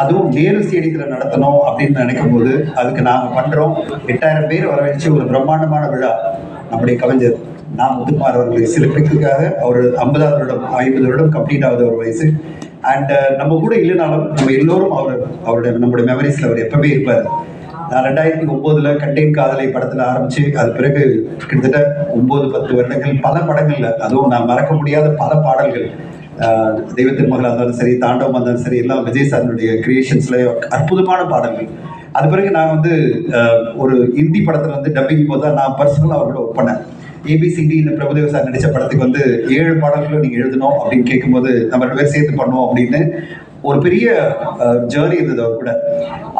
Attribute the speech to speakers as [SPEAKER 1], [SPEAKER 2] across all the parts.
[SPEAKER 1] அதுவும் நேரு ஸ்டேடியத்தில் நடத்தணும் அப்படின்னு நினைக்கும் போது அதுக்கு நாங்கள் பண்ணுறோம் எட்டாயிரம் பேர் வரவழைச்சு ஒரு பிரம்மாண்டமான விழா நம்முடைய கவிஞர் நான் முத்துக்குமார் அவர்களை சிறப்பிக்கிறதுக்காக அவர் ஐம்பதாவது வருடம் ஐம்பது வருடம் கம்ப்ளீட் ஆகுது ஒரு வயசு. அண்ட் நம்ம கூட இல்லைனாலும் நம்ம எல்லோரும் அவர் அவருடைய நம்முடைய மெமரிஸில் அவர் எப்பவுமே இருப்பார். நான் ரெண்டாயிரத்தி ஒம்போதுல கண்டேன் காதலை படத்தில் ஆரம்பிச்சு அது பிறகு கிட்டத்தட்ட ஒன்பது பத்து வருடங்கள் பல படங்கள்ல அதுவும் நான் மறக்க முடியாத பல பாடல்கள். தெய்வ திருமகளா இருந்தாலும் சரி தாண்டவம் இருந்தாலும் சரி எல்லாம் விஜய் சாரனுடைய கிரியேஷன்ஸ்ல அற்புதமான பாடல்கள். அது பிறகு நான் வந்து ஒரு ஹிந்தி படத்துல வந்து டப்பிங் போது தான் நான் பர்சனலாக அவர்களோட ஒர்க் பண்ணேன். ஏபிசிடி இந்த பிரபுதேவ சார் நடித்த படத்துக்கு வந்து ஏழு பாடல்களும் நீங்கள் எழுதணும் அப்படின்னு கேட்கும்போது நம்ம ரெண்டு பேர் சேர்த்து பண்ணுவோம் அப்படின்னு ஒரு பெரிய ஜேர்னி இருந்தது அவர் கூட.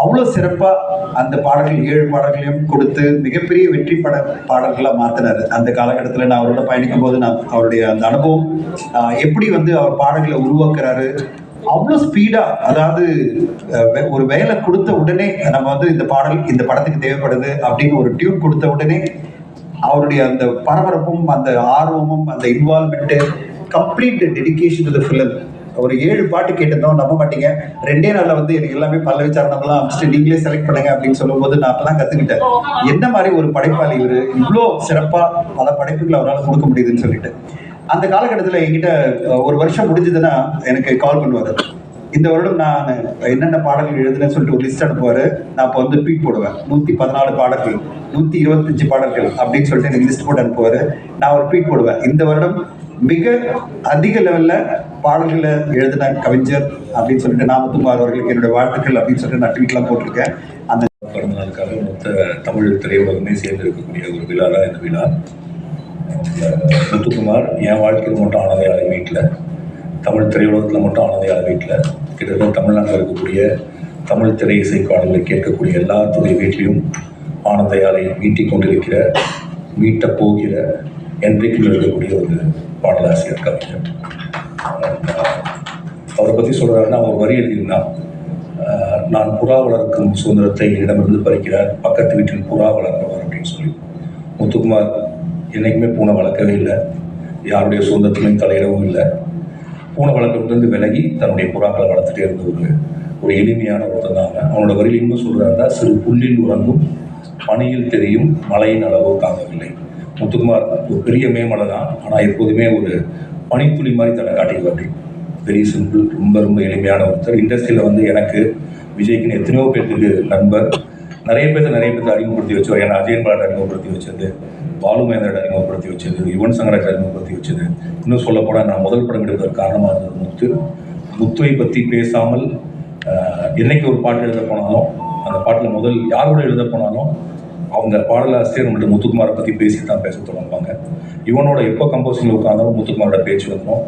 [SPEAKER 1] அவ்வளோ சிறப்பாக அந்த பாடல்கள் ஏழு பாடல்களையும் கொடுத்து மிகப்பெரிய வெற்றி பட பாடல்களாக மாற்றினார் அந்த காலகட்டத்தில் நான் அவரோட பயணிக்கும் போது நான் அவருடைய அந்த அனுபவம் எப்படி வந்து அவர் பாடல்களை உருவாக்குறாரு அவ்வளோ ஸ்பீடாக அதாவது ஒரு வேலை கொடுத்த உடனே நம்ம வந்து இந்த பாடல் இந்த படத்துக்கு தேவைப்படுது அப்படின்னு ஒரு டியூன் கொடுத்த உடனே அவருடைய அந்த பரபரப்பும் அந்த ஆர்வமும் அந்த involvement complete dedication to the film ஒரு ஏழு பாட்டு கேட்டிருந்தோம் நம்ப மாட்டீங்க. ரெண்டே நாளில் வந்து எனக்கு எல்லாமே பல்ல சரணம்லாம் அமைச்சிட்டு நீங்களே செலக்ட் பண்ணுங்க அப்படின்னு சொல்லும்போது நான் அப்பெல்லாம் கற்றுக்கிட்டேன் எந்த மாதிரி ஒரு படைப்பாளி இவர்? இவ்வளோ சிறப்பாக பல படைப்புகளை அவரால் கொடுக்க முடியுதுன்னு சொல்லிட்டு. அந்த காலகட்டத்தில் என்கிட்ட ஒரு வருஷம் முடிஞ்சதுன்னா எனக்கு கால் பண்ணுவார். இந்த வருடம் நான் என்னென்ன பாடல்கள் எழுதுனேன்னு சொல்லிட்டு ஒரு லிஸ்ட் அனுப்புவார். நான் இப்போ வந்து ட்வீட் போடுவேன். நூற்றி பதினாலு பாடல்கள் நூற்றி இருபத்தஞ்சு பாடல்கள் அப்படின்னு சொல்லிட்டு எனக்கு லிஸ்ட் போட்டு அனுப்புவார். நான் ஒரு ட்வீட் போடுவேன். இந்த வருடம் மிக அதிக லெவலில் பாடல்களை எழுதின கவிஞர் அப்படின்னு சொல்லிட்டு நாமத்தும் அவர்களுக்கு என்னுடைய வாழ்த்துக்கள் அப்படின்னு சொல்லிட்டு நான் ட்வீட்லாம் போட்டிருக்கேன். அந்த
[SPEAKER 2] பிறந்த நாளுக்காக மொத்த தமிழ் திரையுலகமே சேர்ந்து இருக்கக்கூடிய ஒரு விழா தான் இந்த விழா. முத்துக்குமார் என் வாழ்க்கையில் மட்டும் ஆனதையாள வீட்டில் தமிழ் திரையுலகத்தில் மட்டும் ஆனதையாள வீட்டில் கிட்டத்தட்ட தமிழ்நாட்டில் இருக்கக்கூடிய தமிழ் திரை இசை பாடல்களை கேட்கக்கூடிய எல்லா துறை வீட்லேயும் ஆனந்தையாலை மீட்டிக் கொண்டிருக்கிற மீட்டப் போகிற என்றைக்கும் இருக்கக்கூடிய ஒரு பாடலாசிரியர் கவிஞர். அவரை பற்றி சொல்கிறாருன்னா அவர் வரி எழுதியிருந்தான் நான் புறா வளர்க்கும் சுதந்திரத்தை என்னிடமிருந்து பறிக்கிறார். பக்கத்து வீட்டில் புறா வளர்க்கிறவர் அப்படின்னு சொல்லி. முத்துக்குமார் என்னைக்குமே பூனை வளர்க்கவே இல்லை. யாருடைய சுதந்திரத்திலையும் தலையிடவும் இல்லை. பூனை வளர்க்கறதுலேருந்து விலகி தன்னுடைய புறாக்களை வளர்த்துட்டே இருந்த ஒரு ஒரு எளிமையான ஒருத்தன் தான் அவனோட வரியில் இன்னும் சொல்கிறாருந்தா சிறு புல்லில் உறங்கும் பனியில் தெரியும் மழையின் அளவோ தாங்கவில்லை. முத்துக்குமார் ஒரு பெரிய மேமலை தான். ஆனால் எப்போதுமே ஒரு பனித்துளி மாதிரி தன்னை காட்டிக்குவார் வெரி சிம்பிள் ரொம்ப ரொம்ப எளிமையான ஒருத்தர். இண்டஸ்ட்ரியில் வந்து எனக்கு விஜய்க்குன்னு எத்தனையோ பேர்த்துக்கு நண்பர். நிறைய பேர்த்த நிறைய பேர்த்த அறிமுகப்படுத்தி வச்சவர். ஏன்னா அஜயன் பாலாட் அறிமுகப்படுத்தி வச்சது பாலு மகேந்திரன் அறிமுகப்படுத்தி வச்சது யுவன் சங்கராஜ் அறிமுகப்படுத்தி வச்சது. இன்னும் சொல்ல போனால் நான் முதல் படம் எடுப்பதற்கு காரணமாக இருந்தது முத்து. முத்துவை பற்றி பேசாமல் என்னைக்கு ஒரு பாட்டு எழுத போனாலும் அந்த பாட்டில் முதல் யாரோட எழுத போனாலும் அவங்க பாடலாசிரியர் நம்மள்ட்ட முத்துக்குமாரை பற்றி பேசி தான் பேச தொடங்குவாங்க. இவனோட எப்போ கம்போசிங்கில் உட்காந்தாலும் முத்துக்குமாரோட பேச்சு இருக்கும்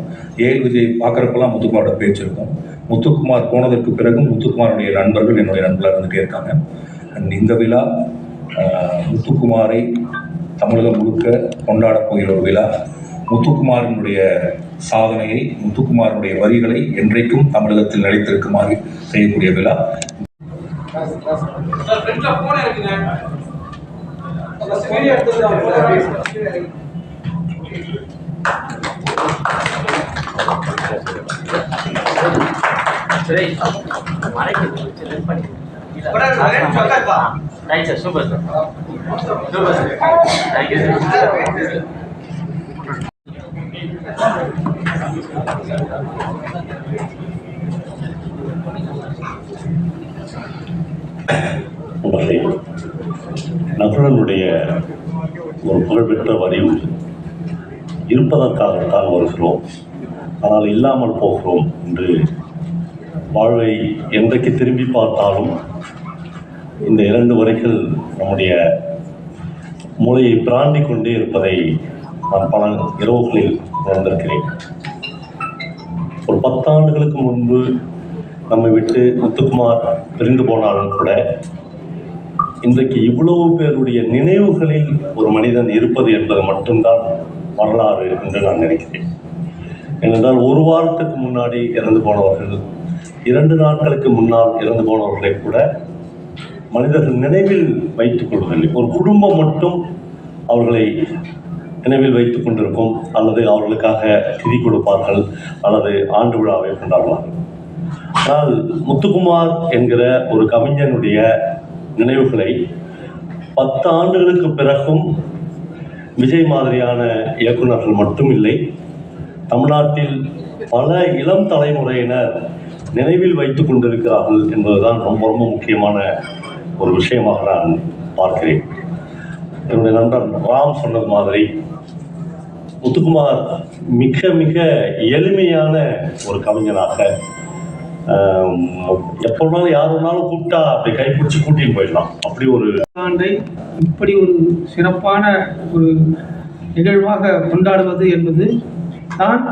[SPEAKER 2] ஏஎல் விஜய் பார்க்குறப்பெல்லாம் முத்துக்குமாரோட பேச்சு இருக்கும். முத்துக்குமார் போனதற்கு பிறகு முத்துக்குமாருடைய நண்பர்கள் என்னுடைய நண்பர்களாக இருந்துகிட்டே இருக்காங்க. அண்ட் இந்த விழா முத்துக்குமாரை தமிழகம் முழுக்க கொண்டாடப் போகிற ஒரு விழா. முத்துக்குமாரினுடைய சாதனையை முத்துக்குமாரனுடைய வரிகளை என்றைக்கும் தமிழகத்தில் நிலைத்திருக்குமாறு செய்யக்கூடிய விழா.
[SPEAKER 3] வீடியோ எடுத்துட்டு
[SPEAKER 4] right sir super sir super sir thank you sir
[SPEAKER 5] நகுலனுடைய ஒரு புகழ்பெற்ற வரி உண்டு இருப்பதற்காகத்தான் வருகிறோம். ஆனால் இல்லாமல் போகிறோம் என்று வாழ்வை என்றைக்கு திரும்பி பார்த்தாலும் இந்த இரண்டு வரைகள் நம்முடைய மூளையை பிராண்டி கொண்டே இருப்பதை நான் பல இரவுகளில் உணர்ந்திருக்கிறேன். ஒரு பத்தாண்டுகளுக்கு முன்பு நம்மை விட்டு முத்துக்குமார் பிரிந்து போனாலும் கூட இன்றைக்கு இவ்வளவு பேருடைய நினைவுகளில் ஒரு மனிதன் இருப்பது என்பது மட்டும்தான் வரலாறு என்று நான் நினைக்கிறேன். ஏனென்றால் ஒரு வாரத்துக்கு முன்னாடி இறந்து போனவர்கள் இரண்டு நாட்களுக்கு முன்னால் இறந்து போனவர்களை கூட மனிதர்கள் நினைவில் வைத்துக் கொள்வதில்லை. ஒரு குடும்பம் மட்டும் அவர்களை நினைவில் வைத்துக் கொண்டிருக்கும் அல்லது அவர்களுக்காக திதி கொடுப்பார்கள் அல்லது ஆண்டு விழாவை கொண்டாடுவார்கள். ஆனால் முத்துக்குமார் என்கிற ஒரு கவிஞனுடைய நினைவுகளை பத்து ஆண்டுகளுக்கு பிறகும் விஜய் மாதிரியான இயக்குநர்கள் மட்டும் இல்லை தமிழ்நாட்டில் பல இளம் தலைமுறையினர் நினைவில் வைத்துக் கொண்டிருக்கிறார்கள் என்பதுதான் ரொம்ப ரொம்ப முக்கியமான ஒரு விஷயமாக நான் பார்க்கிறேன். என்னுடைய நண்பர் ராம் சொன்னது மாதிரி முத்துக்குமார் மிக மிக எளிமையான ஒரு கவிஞனாக எப்போ வேணாலும் யார் வேணாலும் கூப்பிட்டா அப்படி கைப்பிடிச்சு கூட்டிட்டு போயிடலாம். அப்படி ஒரு
[SPEAKER 3] ஆண்டை இப்படி ஒரு சிறப்பான ஒரு நிகழ்வாக கொண்டாடுவது என்பது தான்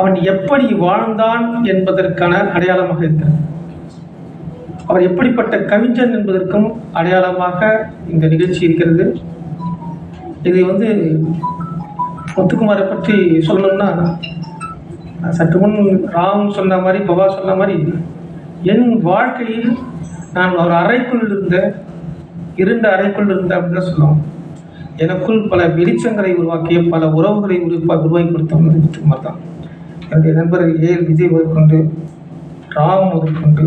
[SPEAKER 3] அவன் எப்படி வாழ்ந்தான் என்பதற்கான அடையாளமாக இருக்கிறது. அவர் எப்படிப்பட்ட கவிஞன் என்பதற்கும் அடையாளமாக இந்த நிகழ்ச்சி இருக்கிறது. இதை வந்து முத்துக்குமாரை பற்றி சொல்லணும்னா சற்று முன் ராம் சொன்ன மாதிரி பவா சொன்ன மாதிரி என் வாழ்க்கையில் நான் ஒரு அறைக்குள் இருந்த இருண்ட அறைக்குள் இருந்த அப்படின்னு சொல்லுவோம் எனக்குள் பல வெளிச்சங்களை உருவாக்கிய பல உறவுகளை உருவா உருவாக்கி கொடுத்தவங்க முத்துக்குமார் தான் என்னுடைய நண்பர் ஏ விஜய் முதற்கொண்டு ராம் முதற்கொண்டு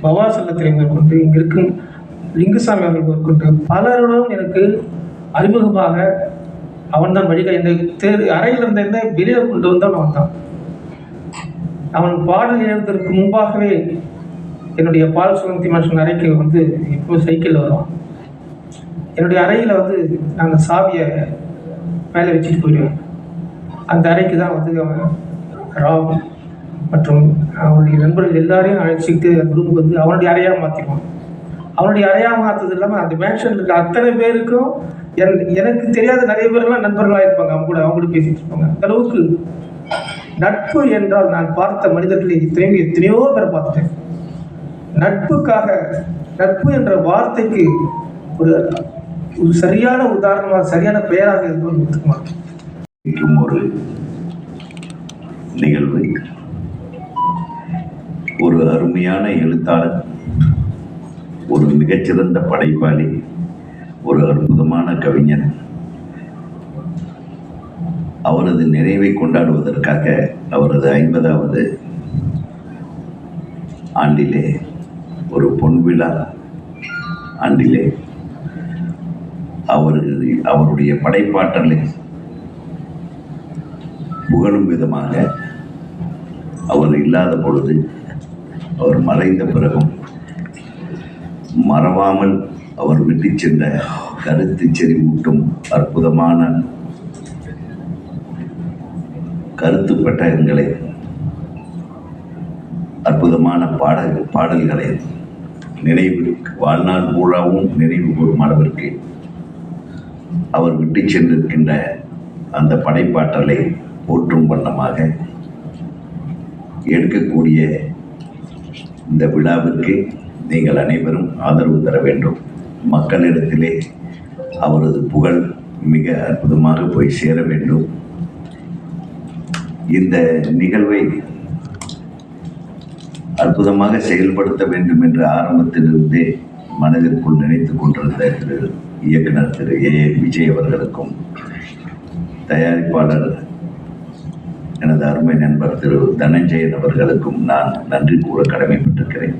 [SPEAKER 3] பவா செல்லத்திரை முதற்கொண்டு இங்கே இருக்கும் லிங்குசாமி அவர்கள் முதற்கொண்டு பலருடன் எனக்கு அறிமுகமாக அவன் தான் வழிகாட்டி இந்த தேர் அறையில் இருந்த என்ன வெளியில் கொண்டு வந்தவன் அவன் தான் அவன் பாடல் எழுதுவதற்கு முன்பாகவே என்னுடைய பால் சுகந்தி மனுஷன் அறைக்கு வந்து இப்போ சைக்கிளில் வருவான். என்னுடைய அறையில் வந்து நாங்கள் சாவியை மேலே வச்சுட்டு போயிடுவேன் அந்த அறைக்கு தான் வந்து அவன் ராம் மற்றும் அவனுடைய நண்பர்கள் எல்லாரையும் அழைச்சிக்கிட்டு அந்த ரூமுக்கு வந்து அவனுடைய அறையாக மாற்றிடுவான் அவனுடைய அறையாக மாற்றது இல்லாமல் அந்த மேன்ஷனில் இருக்கிற அத்தனை பேருக்கும் என் எனக்கு தெரியாத நிறைய பேர்லாம் நண்பர்களாக இருப்பாங்க. அவங்க கூட அவங்க கூட பேசிகிட்டு இருப்பாங்க. அந்த அளவுக்கு நட்பு என்றால் நான் பார்த்த மனிதர்களை இத்தனையோ எத்தனையோ பேரை பார்த்துட்டேன் நட்புக்காக நட்பு என்ற வார்த்தைக்கு ஒரு ஒரு சரியான உதாரணமாக சரியான பெயராக இருந்தோம் முத்துக்குமார்
[SPEAKER 6] இருக்கும் ஒரு நிகழ்வு ஒரு அருமையான எழுத்தாளர் ஒரு மிகச்சிறந்த படைப்பாளி ஒரு அற்புதமான கவிஞர் அவரது நிறைவை கொண்டாடுவதற்காக அவரது ஐம்பதாவது ஆண்டிலே ஒரு பொன்விழா ஆண்டிலே அவர் அவருடைய படைப்பாற்றலை புகழும் விதமாக அவர் இல்லாத பொழுது அவர் மறைந்த பிறகும் மறவாமல் அவர் விட்டுச் சென்ற கருத்து செறிவூட்டும் அற்புதமான கருத்து பெட்டகங்களை அற்புதமான பாடல் பாடல்களை நினைவு வாழ்நாள் பூராவும் நினைவு கூறும் அளவிற்கு அவர் விட்டு சென்றிருக்கின்ற அந்த படைப்பாற்றலை போற்றும் வண்ணமாக எடுக்கக்கூடிய இந்த விழாவிற்கு நீங்கள் அனைவரும் ஆதரவு தர வேண்டும். மக்களிடத்திலே அவரது புகழ் மிக அற்புதமாக போய் சேர வேண்டும். இந்த நிகழ்வை அற்புதமாக செயல்படுத்த வேண்டும் என்று ஆரம்பத்திலிருந்தே மனதிற்குள் நினைத்து கொண்டிருந்த திரு இயக்குனர் திரு ஏ. விஜய் அவர்களுக்கும் தயாரிப்பாளர் எனது அருமை நண்பர் திரு தனஞ்சயன் அவர்களுக்கும் நான் நன்றி கூற கடமைப்பட்டிருக்கிறேன்.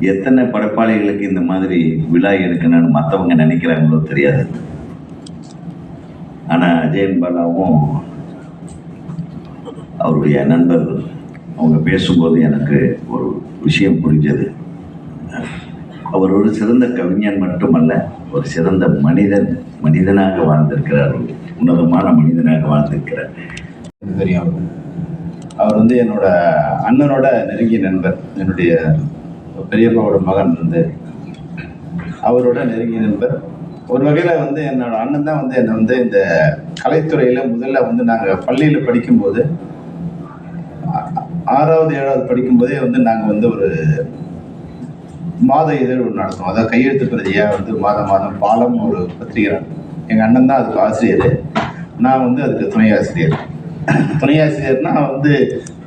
[SPEAKER 6] எத்தனை படைப்பாளிகளுக்கு இந்த மாதிரி விழா எடுக்கணும்னு மற்றவங்க நினைக்கிறாங்களோ தெரியாது. ஆனால் அஜயன் பாலாவும் அவருடைய நண்பர் அவங்க பேசும்போது எனக்கு ஒரு விஷயம் புரிஞ்சது. அவர் ஒரு சிறந்த கவிஞன் மட்டுமல்ல ஒரு சிறந்த மனிதன் மனிதனாக வாழ்ந்திருக்கிறார். உன்னதமான மனிதனாக வாழ்ந்திருக்கிறார்.
[SPEAKER 7] எனக்கு தெரியும். அவர் அவர் வந்து என்னோட அண்ணனோட நெருங்கிய நண்பர். என்னுடைய பெரியப்பாவோட மகன் வந்து அவரோட நெருங்கிய நண்பர். ஒரு வகையில் வந்து என்னோட அண்ணன் தான் வந்து என்னை வந்து இந்த கலைத்துறையில் முதல்ல வந்து நாங்கள் பள்ளியில் படிக்கும்போது ஆறாவது ஏழாவது படிக்கும்போதே வந்து நாங்கள் வந்து ஒரு மாத இதழ் ஒன்று நடத்துவோம். அதாவது கையெழுத்து பிரதியாக வந்து மாதம் மாதம் பாலம் ஒரு பத்திரிகை எங்கள் அண்ணன் தான் அதுக்கு ஆசிரியர். நான் வந்து அதுக்கு துணை ஆசிரியர். துணை ஆசிரியர்னா வந்து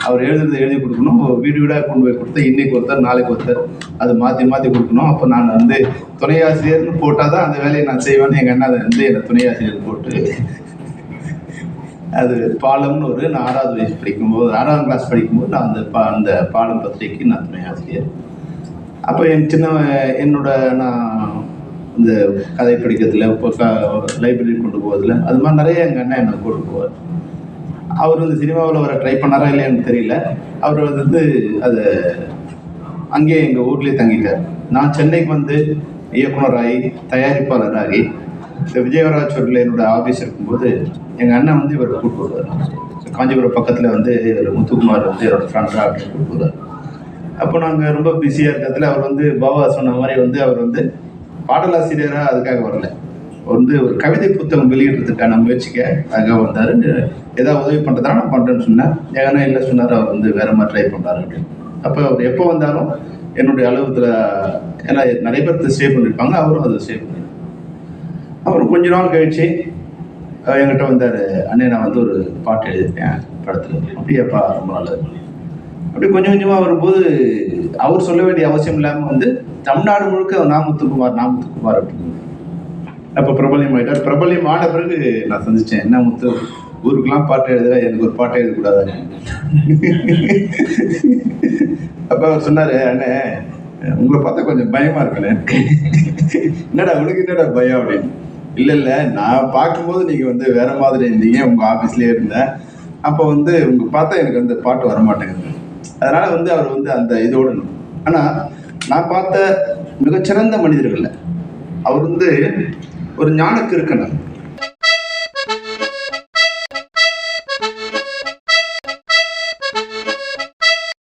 [SPEAKER 7] அவர் எழுதுறது எழுதி கொடுக்கணும். வீடு வீடாக கொண்டு போய் கொடுத்தா இன்னைக்கு ஒருத்தர் நாளைக்கு ஒருத்தர். அது மாற்றி மாற்றி கொடுக்கணும். அப்போ நான் வந்து துணை ஆசிரியர்னு போட்டால் தான் அந்த வேலையை நான் செய்வேன்னு எங்கள் அண்ணா அதை வந்து என்னை துணை ஆசிரியர் போட்டு அது பாலம்னு ஒரு நான் ஆறாவது வயசு படிக்கும்போது ஆறாவது கிளாஸ் படிக்கும்போது நான் அந்த பா அந்த பாலம் பத்திரிகைக்கு நான் துணை ஆசிரியர் அப்போ என் சின்ன என்னோட நான் இந்த கதை படிக்கிறதுல இப்போ லைப்ரரி கொண்டு போவதில் அது மாதிரி நிறைய எங்கள் அண்ணன் என்னை கூட்டு போவார். அவர் வந்து சினிமாவில் வர ட்ரை பண்ணாரா இல்லையான்னு தெரியல. அவர் வந்து அதை அங்கேயே எங்கள் ஊர்லேயே தங்கிட்டார். நான் சென்னைக்கு வந்து இயக்குனராகி தயாரிப்பாளராகி இந்த விஜயவராஜ் ஹோட்டலில் என்னோட ஆஃபீஸ் இருக்கும்போது எங்கள் அண்ணன் வந்து இவரை கூப்பிட்டு வருவார். காஞ்சிபுரம் பக்கத்தில் வந்து இவர் முத்துக்குமார் வந்து என்னோட ஃப்ரெண்டாக அப்படின்னு கூப்பிட்டு வருவார். அப்போ நாங்கள் ரொம்ப பிஸியாக இருக்கிறதுல அவர் வந்து பாபா சொன்ன மாதிரி வந்து அவர் வந்து பாடலாசிரியராக அதுக்காக வரல. வந்து ஒரு கவிதை புத்தகம் வெளியிடுறதுக்கான முயற்சிக்க அங்கே வந்தார். ஏதாவது உதவி பண்ணுறதா நான் பண்ணுறேன்னு சொன்னேன் ஏன்னா இல்லை சொன்னார் அவர் வந்து வேற மாதிரி ட்ரை பண்ணுறாரு அப்படின்னு. அப்போ அவர் எப்போ வந்தாலும் என்னுடைய அலுவலகத்தில் ஏன்னா நிறைய பேர் ஸ்டே பண்ணியிருப்பாங்க அவரும் அதை சேவ் பண்ணி அப்புறம் கொஞ்ச நாள் கழிச்சு என்கிட்ட வந்தார் அண்ணே நான் வந்து ஒரு பாட்டு எழுதியிருக்கேன் படத்தில். அப்படியேப்பா ரொம்ப நல்லது. அப்படி கொஞ்சம் கொஞ்சமாக வரும்போது அவர் சொல்ல வேண்டிய அவசியம் இல்லாமல் வந்து தமிழ்நாடு முழுக்க நாமத்துக்குமார் நாமத்துக்குமார் அப்படின்னு. அப்போ பிரபல்யம் ஆகிட்டார் பிரபல்யம் ஆன பிறகு நான் சந்திச்சேன் என்ன முத்து ஊருக்கெல்லாம் பாட்டு எழுதுற எனக்கு ஒரு பாட்டு எழுதக்கூடாதான்னு அப்போ அவர் சொன்னார் அண்ணே உங்களை பார்த்தா கொஞ்சம் பயமா இருக்குண்ணே. என்னடா உனக்கு என்னடா பயம்? அப்படின்னு. இல்லை இல்லை நான் பார்க்கும்போது நீங்கள் வந்து வேற மாதிரி இருந்தீங்க உங்கள் ஆஃபீஸ்லேயே இருந்தேன் அப்போ வந்து உங்க பார்த்தா எனக்கு வந்து பாட்டு வர மாட்டேங்குது அதனால வந்து அவர் வந்து அந்த இதோட ஆனால் நான் பார்த்த மிகச்சிறந்த மனிதர்கள் அவர் வந்து ஒரு ஞானக்கு இருக்கணும்